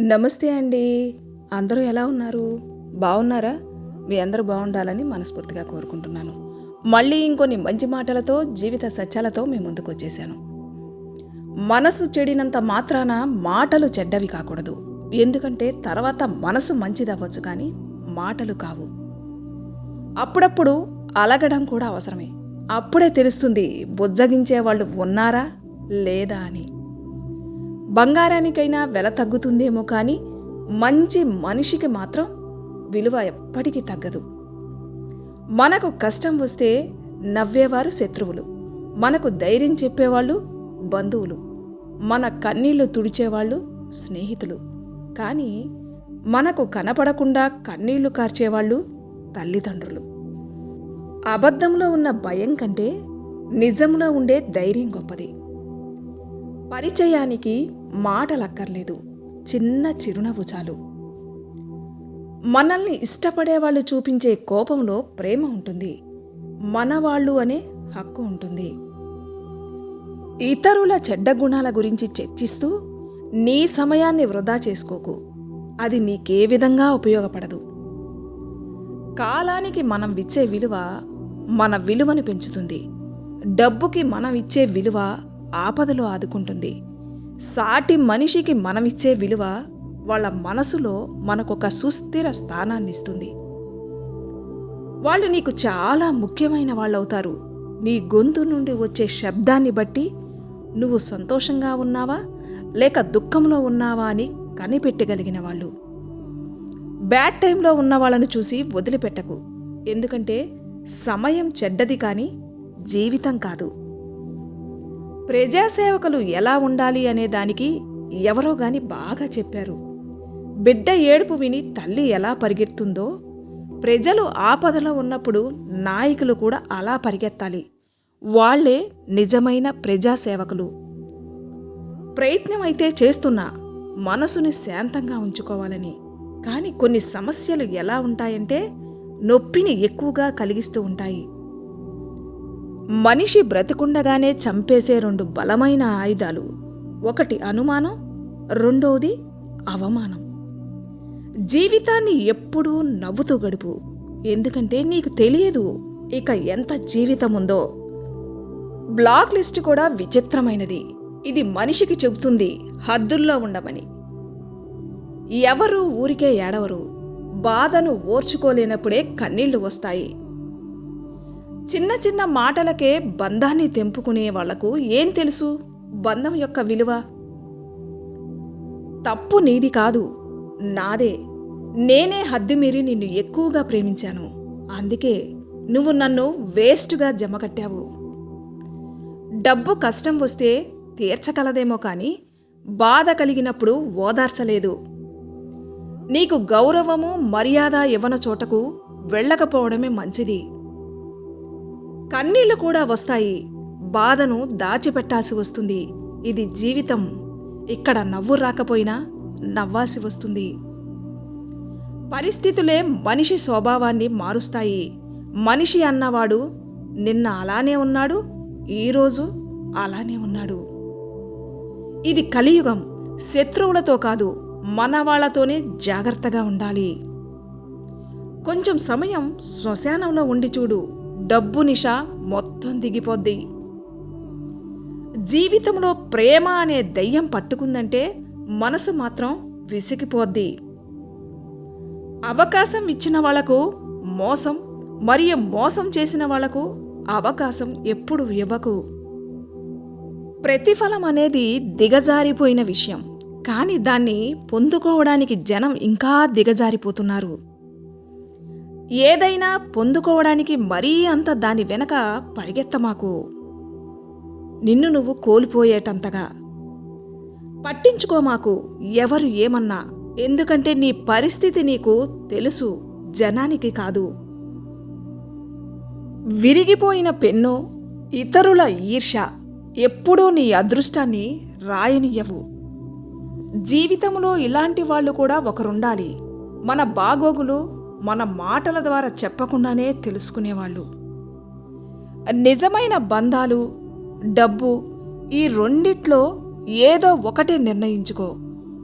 నమస్తే అండి. అందరూ ఎలా ఉన్నారు? బాగున్నారా మీ అందరూ బాగుండాలని మనస్ఫూర్తిగా కోరుకుంటున్నాను. మళ్ళీ ఇంకొన్ని మంచి మాటలతో జీవిత సత్యాలతో మీ ముందుకు వచ్చేసాను. మనసు చెడినంత మాత్రాన మాటలు చెడ్డవి కాకూడదు. ఎందుకంటే తర్వాత మనసు మంచిదవ్వచ్చు కానీ మాటలు కావు. అప్పుడప్పుడు అలగడం కూడా అవసరమే. అప్పుడే తెలుస్తుంది బుజ్జగించే వాళ్ళు ఉన్నారా? లేదా అని. బంగారానికైనా వెల తగ్గుతుందేమో కానీ మంచి మనిషికి మాత్రం విలువ ఎప్పటికీ తగ్గదు. మనకు కష్టం వస్తే నవ్వేవారు శత్రువులు. మనకు ధైర్యం చెప్పేవాళ్ళు బంధువులు. మన కన్నీళ్ళు తుడిచేవాళ్ళు స్నేహితులు. కానీ మనకు కనపడకుండా కన్నీళ్ళు కార్చేవాళ్ళు తల్లిదండ్రులు. అబద్ధంలో ఉన్న భయం కంటే నిజంలో ఉండే ధైర్యం గొప్పది. పరిచయానికి మాటలక్కర్లేదు. చిన్న చిరునవ్వు చాలు. మనల్ని ఇష్టపడేవాళ్ళు చూపించే కోపంలో ప్రేమ ఉంటుంది. మనవాళ్ళు అనే హక్కు ఉంటుంది. ఇతరుల చెడ్డ గుణాల గురించి చర్చిస్తూ నీ సమయాన్ని వృధా చేసుకోకు. అది నీకే విధంగా ఉపయోగపడదు. కాలానికి మనం ఇచ్చే విలువ మన విలువను పెంచుతుంది. డబ్బుకి మనం ఇచ్చే విలువ ఆపదలో ఆదుకుంటుంది. సాటి మనిషికి మనమిచ్చే విలువ వాళ్ళ మనసులో మనకొక సుస్థిర స్థానాన్ని ఇస్తుంది వాళ్ళు నీకు చాలా ముఖ్యమైన వాళ్ళవుతారు. నీ గొంతు నుండి వచ్చే శబ్దాన్ని బట్టి నువ్వు సంతోషంగా ఉన్నావా లేక దుఃఖంలో ఉన్నావా అని కనిపెట్టగలిగిన వాళ్ళు. బ్యాడ్ టైంలో ఉన్న వాళ్ళను చూసి వదిలిపెట్టకు. ఎందుకంటే సమయం చెడ్డది కానీ జీవితం కాదు. ప్రజాసేవకులు ఎలా ఉండాలి అనే దానికి ఎవరో గాని బాగా చెప్పారు. బిడ్డ ఏడుపు విని తల్లి ఎలా పరిగెత్తుందో ప్రజలు ఆపదలో ఉన్నప్పుడు నాయకులు కూడా అలా పరిగెత్తాలి. వాళ్ళే నిజమైన ప్రజాసేవకులు. ప్రయత్నం అయితే చేస్తున్నా మనసుని శాంతంగా ఉంచుకోవాలని. కానీ కొన్ని సమస్యలు ఎలా ఉంటాయంటే నొప్పిని ఎక్కువగా కలిగిస్తూ ఉంటాయి. మనిషి బ్రతికుండగానే చంపేసే రెండు బలమైన ఆయుధాలు. ఒకటి అనుమానం రెండవది అవమానం. జీవితాన్ని ఎప్పుడూ నవ్వుతూ గడుపు. ఎందుకంటే నీకు తెలియదు ఇక ఎంత జీవితం ఉందో బ్లాక్ లిస్ట్ కూడా విచిత్రమైనది. ఇది మనిషికి చెబుతుంది హద్దుల్లో ఉండమని. ఎవరు ఊరికే ఏడవరు. బాధను ఓర్చుకోలేనప్పుడే కన్నీళ్ళు వస్తాయి. చిన్న చిన్న మాటలకే బంధాన్ని తెంపుకునే వాళ్ళకు ఏం తెలుసు? బంధం యొక్క విలువ? తప్పు నీది కాదు. నాదే. నేనే హద్దుమీరి నిన్ను ఎక్కువగా ప్రేమించాను. అందుకే నువ్వు నన్ను వేస్ట్గా జమకట్టావు. డబ్బు కష్టం వస్తే తీర్చగలదేమో కానీ బాధ కలిగినప్పుడు ఓదార్చలేదు. నీకు గౌరవము మర్యాద ఇవ్వన చోటకు వెళ్ళకపోవడమే మంచిది. కన్నీళ్ళు కూడా వస్తాయి. బాధను దాచిపెట్టాల్సి వస్తుంది. ఇది జీవితం. ఇక్కడ నవ్వు రాకపోయినా నవ్వాల్సి వస్తుంది. పరిస్థితులే మనిషి స్వభావాన్ని మారుస్తాయి. మనిషి అన్నవాడు నిన్న అలానే ఉన్నాడు ఈరోజు అలానే ఉన్నాడు. ఇది కలియుగం. శత్రువులతో కాదు మనవాళ్ళతోనే జాగ్రత్తగా ఉండాలి. కొంచెం సమయం శ్మశానంలో ఉండి చూడు. డబ్బు నిష మొత్తం దిగిపోద్ది. జీవితంలో ప్రేమ అనే దయ్యం పట్టుకుందంటే మనసు మాత్రం విసిగిపోద్ది. అవకాశం ఇచ్చిన వాళ్ళకు మోసం మరియు మోసం చేసిన వాళ్ళకు అవకాశం ఎప్పుడు ఇవ్వకు. ప్రతిఫలం అనేది దిగజారిపోయిన విషయం కానీ దాన్ని పొందుకోవడానికి జనం ఇంకా దిగజారిపోతున్నారు. ఏదైనా పొందుకోవడానికి మరీ అంత దాని వెనక పరిగెత్తమాకు. నిన్ను నువ్వు కోల్పోయేటంతగా. పట్టించుకోమాకు ఎవరు ఏమన్నా. ఎందుకంటే నీ పరిస్థితి నీకు తెలుసు జనానికి కాదు. విరిగిపోయిన పెన్ను ఇతరుల ఈర్ష ఎప్పుడూ నీ అదృష్టాన్ని రాయనియ్యవు. జీవితంలో ఇలాంటి వాళ్ళు కూడా ఒకరుండాలి. మన బాగోగులు మన మాటల ద్వారా చెప్పకుండానే తెలుసుకునేవాళ్ళు. నిజమైన బంధాలు డబ్బు ఈ రెండిట్లో ఏదో ఒకటే నిర్ణయించుకో.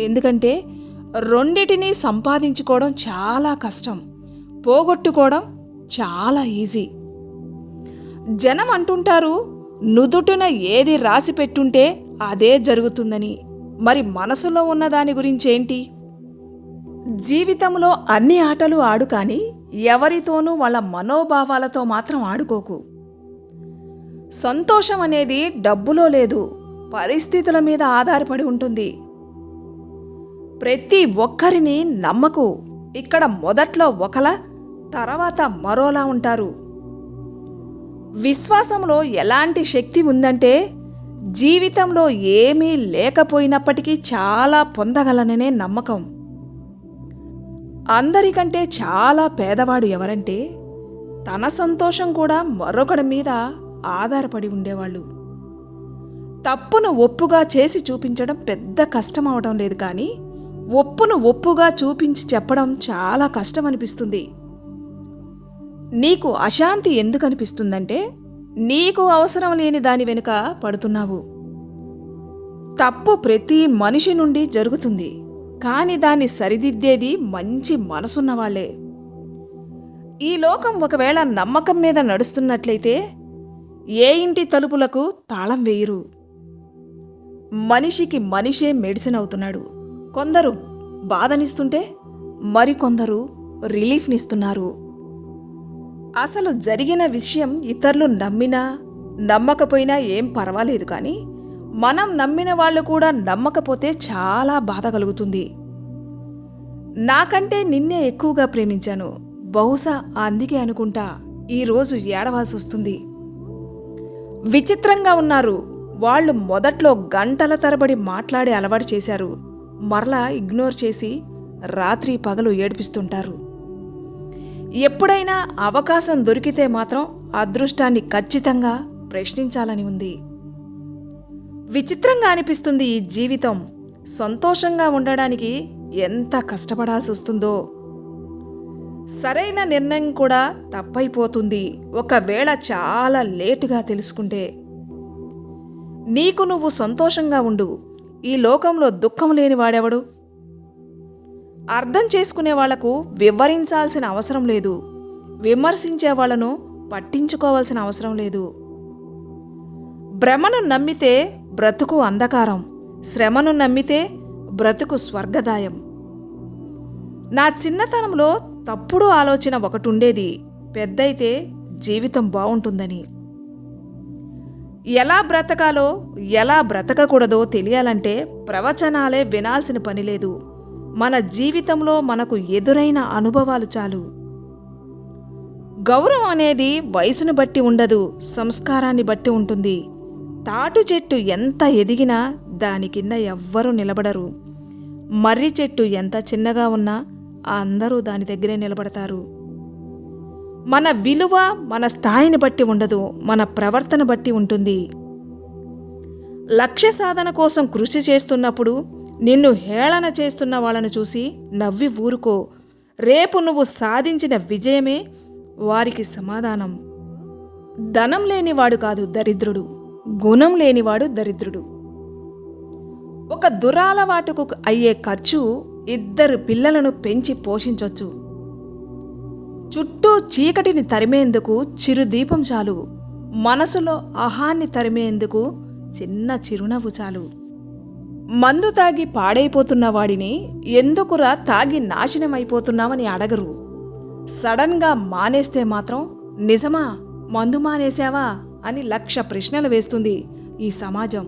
ఎందుకంటే రెండిటినీ సంపాదించుకోవడం చాలా కష్టం పోగొట్టుకోవడం చాలా ఈజీ. జనం అంటుంటారు నుదుటున ఏది రాసి పెట్టుంటే అదే జరుగుతుందని. మరి మనసులో ఉన్న దాని గురించి ఏంటి జీవితంలో అన్ని ఆటలు ఆడు కానీ ఎవరితోనూ వాళ్ళ మనోభావాలతో మాత్రం ఆడుకోకు. సంతోషం అనేది డబ్బులో లేదు పరిస్థితుల మీద ఆధారపడి ఉంటుంది. ప్రతి ఒక్కరిని నమ్మకు. ఇక్కడ మొదట్లో ఒకలా తర్వాత మరోలా ఉంటారు. విశ్వాసంలో ఎలాంటి శక్తి ఉందంటే జీవితంలో ఏమీ లేకపోయినప్పటికీ చాలా పొందగలననే నమ్మకం. అందరికంటే చాలా పేదవాడు ఎవరంటే తన సంతోషం కూడా మరొకడి మీద ఆధారపడి ఉండేవాళ్ళు. తప్పును ఒప్పుగా చేసి చూపించడం పెద్ద కష్టం అవడం లేదు కానీ ఒప్పును ఒప్పుగా చూపించి చెప్పడం చాలా కష్టం అనిపిస్తుంది నీకు అశాంతి ఎందుకు అనిపిస్తుందంటే నీకు అవసరం లేని దాని వెనుక పడుతున్నావు. తప్పు ప్రతి మనిషి నుండి జరుగుతుంది. కానీ దాన్ని సరిదిద్దేది మంచి మనసున్నవాళ్ళే ఈ లోకం ఒకవేళ నమ్మకం మీద నడుస్తున్నట్లయితే ఏ ఇంటి తలుపులకు తాళం వేయరు. మనిషికి మనిషే మెడిసిన్ అవుతున్నాడు కొందరు బాధనిస్తుంటే మరికొందరు రిలీఫ్నిస్తున్నారు. అసలు జరిగిన విషయం ఇతరులు నమ్మినా నమ్మకపోయినా ఏం పర్వాలేదు కానీ మనం నమ్మిన వాళ్ళు కూడా నమ్మకపోతే చాలా బాధ కలుగుతుంది. నాకంటే నిన్నే ఎక్కువగా ప్రేమించాను. బహుశా అందుకే అనుకుంటా ఈరోజు ఏడవాల్సి వస్తుంది విచిత్రంగా ఉన్నారు. వాళ్ళు మొదట్లో గంటల తరబడి మాట్లాడే అలవాటు చేశారు. మరలా ఇగ్నోర్ చేసి రాత్రి పగలు ఏడిపిస్తుంటారు. ఎప్పుడైనా అవకాశం దొరికితే మాత్రం అదృష్టాన్ని ఖచ్చితంగా ప్రశ్నించాలని ఉంది. విచిత్రంగా అనిపిస్తుంది ఈ జీవితం. సంతోషంగా ఉండడానికి ఎంత కష్టపడాల్సి వస్తుందో. సరైన నిర్ణయం కూడా తప్పైపోతుంది. ఒకవేళ చాలా లేటుగా తెలుసుకుంటే. నీకు నువ్వు సంతోషంగా ఉండు. ఈ లోకంలో దుఃఖం లేని వాడెవడు? అర్థం చేసుకునే వాళ్ళకు వివరించాల్సిన అవసరం లేదు. విమర్శించే వాళ్ళను పట్టించుకోవాల్సిన అవసరం లేదు. భ్రమను నమ్మితే బ్రతుకు అంధకారం. శ్రమను నమ్మితే బ్రతుకు స్వర్గదాయం. నా చిన్నతనంలో తప్పుడు ఆలోచన ఒకటి ఉండేది పెద్దయితే జీవితం బాగుంటుందని ఎలా బ్రతకాలో ఎలా బ్రతకకూడదో తెలియాలంటే ప్రవచనాలే వినాల్సిన పని లేదు. మన జీవితంలో మనకు ఎదురైన అనుభవాలు చాలు. గౌరవం అనేది వయసును బట్టి ఉండదు సంస్కారాన్ని బట్టి ఉంటుంది. తాటు చెట్టు ఎంత ఎదిగినా దాని కింద ఎవ్వరూ నిలబడరు. మర్రి చెట్టు ఎంత చిన్నగా ఉన్నా అందరూ దాని దగ్గరే నిలబడతారు. మన విలువ మన స్థాయిని బట్టి ఉండదు మన ప్రవర్తన బట్టి ఉంటుంది. లక్ష్య సాధన కోసం కృషి చేస్తున్నప్పుడు నిన్ను హేళన చేస్తున్న వాళ్ళను చూసి నవ్వి ఊరుకో. రేపు నువ్వు సాధించిన విజయమే వారికి సమాధానం. ధనం లేనివాడు కాదు దరిద్రుడు. గుణం లేనివాడు దరిద్రుడు. ఒక దురాలవాటుకు అయ్యే ఖర్చు ఇద్దరు పిల్లలను పెంచి పోషించొచ్చు. చుట్టూ చీకటిని తరిమేందుకు చిరుదీపం చాలు. మనసులో అహాన్ని తరిమేందుకు చిన్న చిరునవ్వు చాలు. మందు తాగి పాడైపోతున్న వాడిని ఎందుకురా తాగి నాశనమైపోతున్నామని అడగరు. సడన్గా మానేస్తే మాత్రం నిజమా? మందు మానేశావా? అని లక్ష ప్రశ్నలు వేస్తుంది ఈ సమాజం.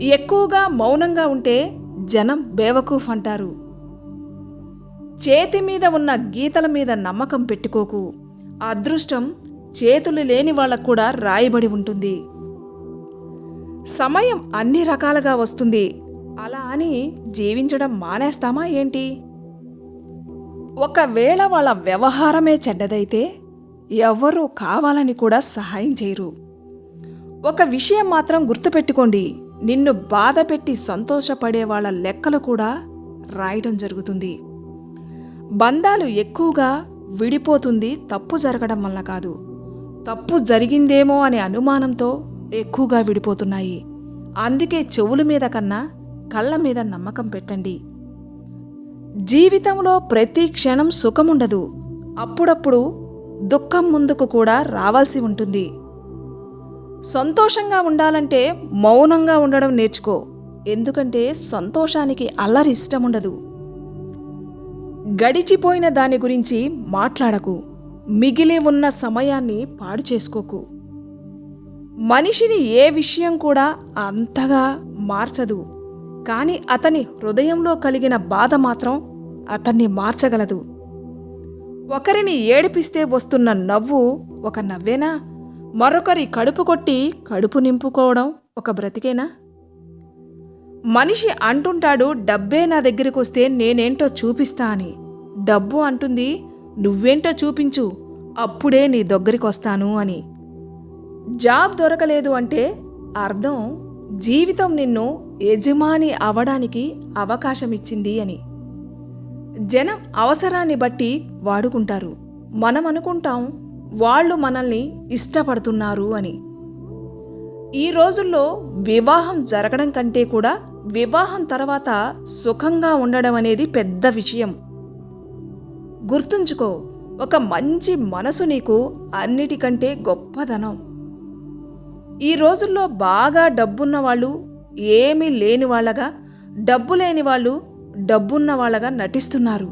ఎక్కువగా మౌనంగా ఉంటే జనం బేవకూఫ్ అంటారు. చేతి మీద ఉన్న గీతల మీద నమ్మకం పెట్టుకోకు. అదృష్టం చేతులు లేని వాళ్ళకు కూడా రాయబడి ఉంటుంది. సమయం అన్ని రకాలుగా వస్తుంది. అలా అని జీవించడం మానేస్తామా ఏంటి? ఒకవేళ వాళ్ళ వ్యవహారమే చెడ్డదైతే ఎవ్వరూ కావాలని కూడా సహాయం చేయరు. ఒక విషయం మాత్రం గుర్తుపెట్టుకోండి. నిన్ను బాధపెట్టి సంతోషపడే వాళ్ళ లెక్కలు కూడా రాయడం జరుగుతుంది. బంధాలు ఎక్కువగా విడిపోతుంది తప్పు జరగడం వల్ల కాదు. తప్పు జరిగిందేమో అనే అనుమానంతో ఎక్కువగా విడిపోతున్నాయి. అందుకే చెవుల మీద కన్నా కళ్ళ మీద నమ్మకం పెట్టండి. జీవితంలో ప్రతి క్షణం సుఖముండదు. అప్పుడప్పుడు దుఃఖం ముందుకు కూడా రావాల్సి ఉంటుంది. సంతోషంగా ఉండాలంటే మౌనంగా ఉండడం నేర్చుకో. ఎందుకంటే సంతోషానికి అల్లరి ఇష్టముండదు గడిచిపోయిన దాని గురించి మాట్లాడకు. మిగిలి ఉన్న సమయాన్ని పాడు చేసుకోకు. మనిషిని ఏ విషయం కూడా అంతగా మార్చదు. కానీ అతని హృదయంలో కలిగిన బాధ మాత్రం అతన్ని మార్చగలదు. ఒకరిని ఏడిపిస్తే వస్తున్న నవ్వు ఒక నవ్వేనా? మరొకరి కడుపు కొట్టి కడుపు నింపుకోవడం ఒక బ్రతికేనా? మనిషి అంటుంటాడు డబ్బే నా దగ్గరికి వస్తే నేనేంటో చూపిస్తా అని. డబ్బు అంటుంది నువ్వేంటో చూపించు అప్పుడే నీ దగ్గరికి వస్తాను అని. జాబ్ దొరకలేదు అంటే అర్థం జీవితం నిన్ను యజమాని అవడానికి అవకాశం ఇచ్చింది అని. జనం అవసరాన్ని బట్టి వాడుకుంటారు. మనం అనుకుంటాం వాళ్ళు మనల్ని ఇష్టపడుతున్నారు అని. ఈ రోజుల్లో వివాహం జరగడం కంటే కూడా వివాహం తర్వాత సుఖంగా ఉండడం అనేది పెద్ద విషయం. గుర్తుంచుకో ఒక మంచి మనసు నీకు అన్నిటికంటే గొప్పదనం. ఈ రోజుల్లో బాగా డబ్బున్న వాళ్ళు ఏమీ లేని వాళ్ళగా డబ్బు లేని వాళ్ళు డబ్బున్న వాళ్ళగా నటిస్తున్నారు.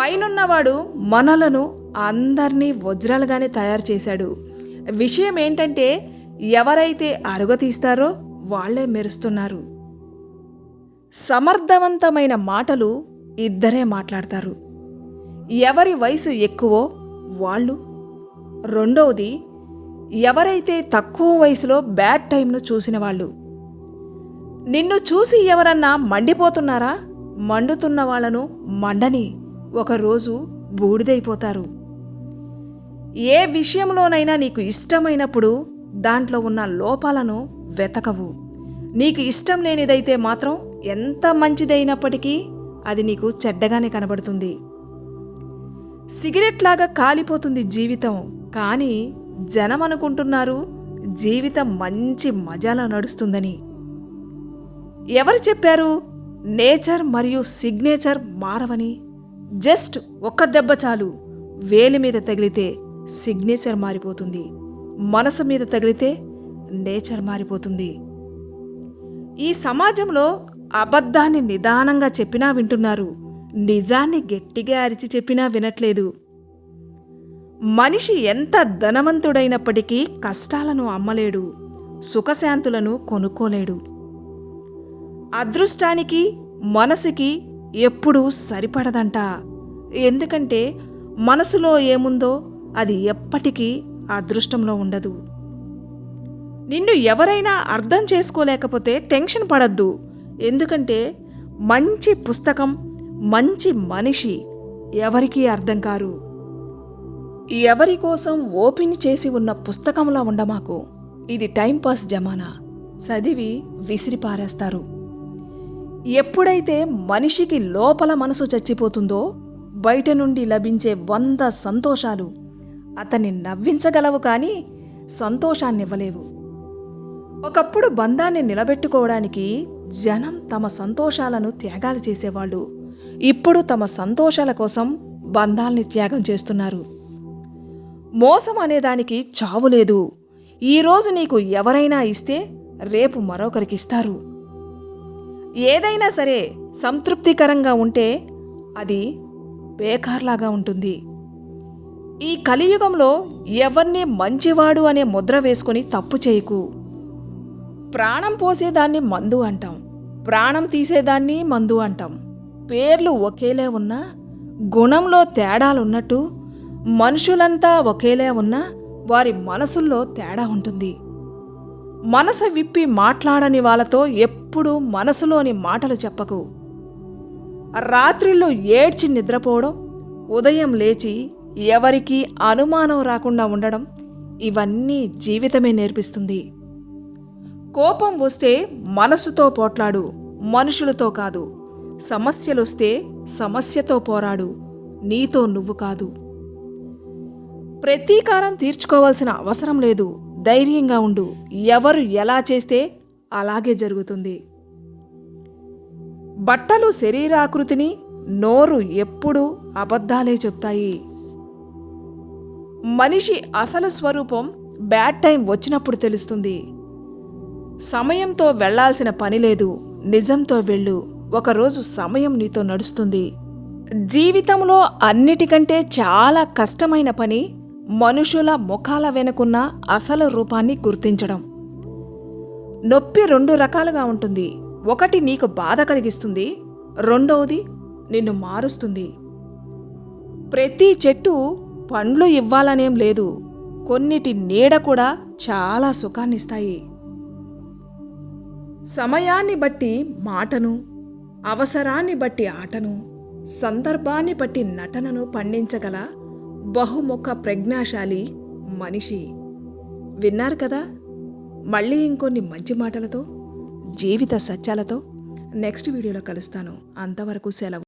పైనున్నవాడు మనలను అందరినీ వజ్రాలుగానే తయారు చేశాడు. విషయం ఏంటంటే ఎవరైతే అరుగతీస్తారో వాళ్ళే మెరుస్తున్నారు. సమర్థవంతమైన మాటలు ఇద్దరే మాట్లాడతారు. ఎవరి వయసు ఎక్కువో వాళ్ళు. రెండవది ఎవరైతే తక్కువ వయసులో బ్యాడ్ టైంను చూసిన వాళ్ళు. నిన్ను చూసి ఎవరన్నా మండిపోతున్నారా? మండుతున్న వాళ్ళను మండని ఒకరోజు బూడిదైపోతారు. ఏ విషయంలోనైనా నీకు ఇష్టమైనప్పుడు దాంట్లో ఉన్న లోపాలను వెతకవు. నీకు ఇష్టం లేనిదైతే మాత్రం ఎంత మంచిదైనప్పటికీ అది నీకు చెడ్డగానే కనబడుతుంది. సిగరెట్ లాగా కాలిపోతుంది జీవితం. కానీ జనం అనుకుంటున్నారు జీవితం మంచి మజాలో నడుస్తుందని. ఎవరు చెప్పారు? నేచర్ మరియు సిగ్నేచర్ మారవని? జస్ట్ ఒక్క దెబ్బ చాలు. వేలి మీద తగిలితే సిగ్నేచర్ మారిపోతుంది. మనసు మీద తగిలితే నేచర్ మారిపోతుంది. ఈ సమాజంలో అబద్ధాన్ని నిదానంగా చెప్పినా వింటున్నారు. నిజాన్ని గట్టిగా అరిచి చెప్పినా వినట్లేదు. మనిషి ఎంత ధనవంతుడైనప్పటికీ కష్టాలను అమ్మలేడు. సుఖశాంతులను కొనుక్కోలేడు. అదృష్టానికి మనసుకి ఎప్పుడూ సరిపడదంట. ఎందుకంటే మనసులో ఏముందో అది ఎప్పటికీ అదృష్టంలో ఉండదు. నిన్ను ఎవరైనా అర్థం చేసుకోలేకపోతే టెన్షన్ పడద్దు. ఎందుకంటే మంచి పుస్తకం మంచి మనిషి ఎవరికీ అర్థం కారు. ఎవరి కోసం ఓపెన్ చేసి ఉన్న పుస్తకంలా ఉండమాకు ఇది టైంపాస్ జమానా. చదివి విసిరిపారేస్తారు. ఎప్పుడైతే మనిషికి లోపల మనసు చచ్చిపోతుందో బయట నుండి లభించే వంద సంతోషాలు అతన్ని నవ్వించగలవు కానీ సంతోషాన్నివ్వలేవు. ఒకప్పుడు బంధాన్ని నిలబెట్టుకోవడానికి జనం తమ సంతోషాలను త్యాగాలు చేసేవాళ్ళు. ఇప్పుడు తమ సంతోషాల కోసం బంధాల్ని త్యాగం చేస్తున్నారు. మోసం అనేదానికి చావు లేదు. ఈరోజు నీకు ఎవరైనా ఇస్తే రేపు మరొకరికిస్తారు ఏదైనా సరే సంతృప్తికరంగా ఉంటే అది బేకార్లాగా ఉంటుంది. ఈ కలియుగంలో ఎవరిని మంచివాడు అనే ముద్ర వేసుకుని తప్పు చేయకు. ప్రాణం పోసేదాన్ని మందు అంటాం. ప్రాణం తీసేదాన్ని మందు అంటాం. పేర్లు ఒకేలే ఉన్నా గుణంలో తేడాలున్నట్టు మనుషులంతా ఒకేలే ఉన్నా వారి మనసుల్లో తేడా ఉంటుంది. మనసు విప్పి మాట్లాడని వాళ్ళతో ఎప్పుడూ మనసులోని మాటలు చెప్పకు. రాత్రిలో ఏడ్చి నిద్రపోవడం ఉదయం లేచి ఎవరికీ అనుమానం రాకుండా ఉండడం ఇవన్నీ జీవితమే నేర్పిస్తుంది. కోపం వస్తే మనసుతో పోట్లాడు మనుషులతో కాదు. సమస్యలొస్తే సమస్యతో పోరాడు నీతో నువ్వు కాదు. ప్రతీకారం తీర్చుకోవాల్సిన అవసరం లేదు. ధైర్యంగా ఉండు. ఎవరు ఎలా చేస్తే అలాగే జరుగుతుంది. బట్టలు శరీరాకృతిని నోరు ఎప్పుడూ అబద్ధాలే చెప్తాయి. మనిషి అసలు స్వరూపం బ్యాడ్ టైం వచ్చినప్పుడు తెలుస్తుంది. సమయంతో వెళ్ళాల్సిన పని లేదు. నిజంతో వెళ్ళు. ఒకరోజు సమయం నీతో నడుస్తుంది. జీవితంలో అన్నిటికంటే చాలా కష్టమైన పని మనుషుల ముఖాల వెనుకున్న అసలు రూపాన్ని గుర్తించడం. నొప్పి రెండు రకాలుగా ఉంటుంది. ఒకటి నీకు బాధ కలిగిస్తుంది. రెండవది నిన్ను మారుస్తుంది. ప్రతి చెట్టు పండ్లు ఇవ్వాలనేం లేదు. కొన్నిటి నీడ కూడా చాలా సుఖాన్నిస్తాయి. సమయాన్ని బట్టి మాటను అవసరాన్ని బట్టి ఆటను సందర్భాన్ని బట్టి నటనను పండించగల బహుముఖ ప్రజ్ఞాశాలి మనిషి. విన్నారు కదా? మళ్ళీ ఇంకొన్ని మంచి మాటలతో జీవిత సత్యాలతో నెక్స్ట్ వీడియోలో కలుస్తాను. అంతవరకు సెలవు.